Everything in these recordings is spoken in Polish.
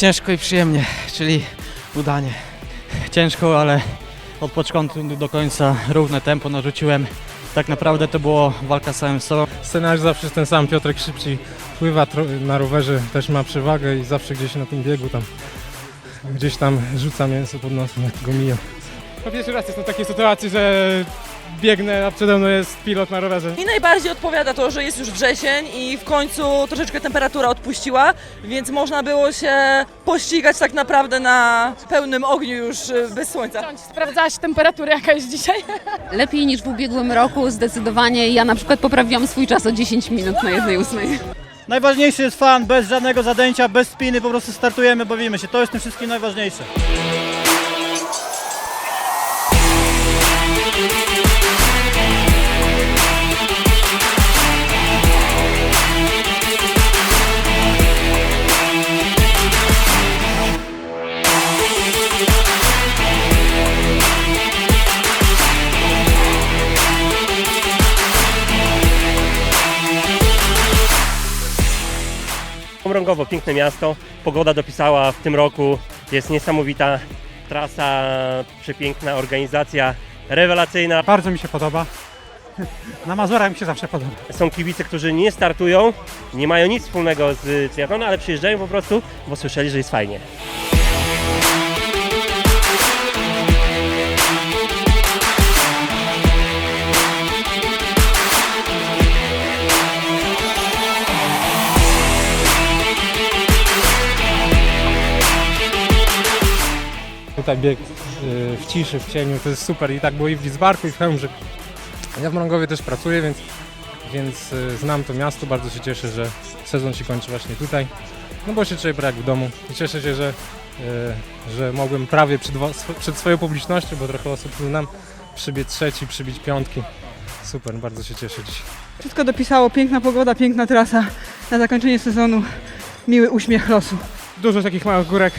ciężko i przyjemnie, czyli udanie. Ciężko, ale od początku do końca równe tempo narzuciłem. Tak naprawdę to było walka z samym sobą. Scenariusz zawsze jest ten sam, Piotrek szybciej pływa na rowerze, też ma przewagę i zawsze gdzieś na tym biegu tam gdzieś tam rzuca mięso pod nosem, jak go mijam. Po pierwszy raz jestem w takiej sytuacji, że biegnę, a przede mną jest pilot na rowerze. Mi najbardziej odpowiada to, że jest już wrzesień i w końcu troszeczkę temperatura odpuściła, więc można było się pościgać tak naprawdę na pełnym ogniu już y, bez słońca. Sprawdzałaś temperaturę jaka jest dzisiaj? Lepiej niż w ubiegłym roku, zdecydowanie. Ja na przykład poprawiłam swój czas o 10 minut na jednej ósmej. Najważniejszy jest fan, bez żadnego zadęcia, bez spiny, po prostu startujemy, bawimy się. To jest tym wszystkim najważniejsze. Mrągowo, piękne miasto. Pogoda dopisała w tym roku. Jest niesamowita trasa, przepiękna organizacja, rewelacyjna. Bardzo mi się podoba. Na Mazurach mi się zawsze podoba. Są kibice, którzy nie startują, nie mają nic wspólnego z triatlonem, ale przyjeżdżają po prostu, bo słyszeli, że jest fajnie. Tutaj bieg y, w ciszy, w cieniu, to jest super i tak było i w Lidzbarku i w Chełmży. Ja w Mrągowie też pracuję, więc, więc y, znam to miasto, bardzo się cieszę, że sezon się kończy właśnie tutaj. No bo się czuję prawie jak w domu i cieszę się, że, y, że mogłem prawie przed, przed swoją publicznością, bo trochę osób tu znam, przybić trzeci, przybić piątki. Super, bardzo się cieszę dzisiaj. Wszystko dopisało, piękna pogoda, piękna trasa na zakończenie sezonu, miły uśmiech losu. Dużo takich małych górek,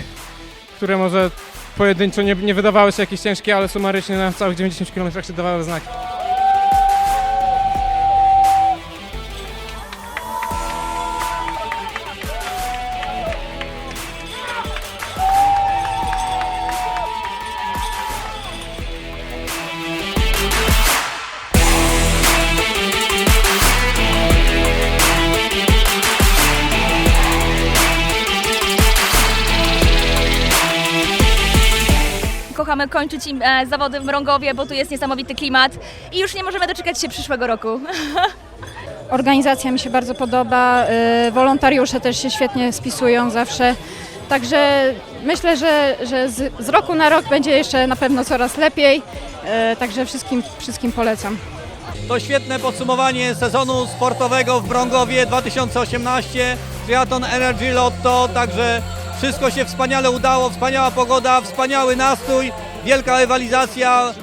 które może pojedynczo nie, nie wydawały się jakieś ciężkie, ale sumarycznie na całych 90 km się dawały znaki. Kochamy kończyć im e, zawody w Mrągowie, bo tu jest niesamowity klimat i już nie możemy doczekać się przyszłego roku. Organizacja mi się bardzo podoba, y, wolontariusze też się świetnie spisują zawsze. Także myślę, że, że z, z roku na rok będzie jeszcze na pewno coraz lepiej. y, Także wszystkim, wszystkim polecam. To świetne podsumowanie sezonu sportowego w Brągowie 2018. Triathlon Energy Lotto, także wszystko się wspaniale udało, wspaniała pogoda, wspaniały nastrój, wielka rywalizacja,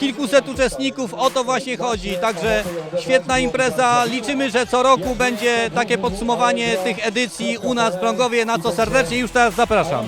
kilkuset uczestników, o to właśnie chodzi. Także świetna impreza, liczymy, że co roku będzie takie podsumowanie tych edycji u nas w Brągowie, na co serdecznie już teraz zapraszam.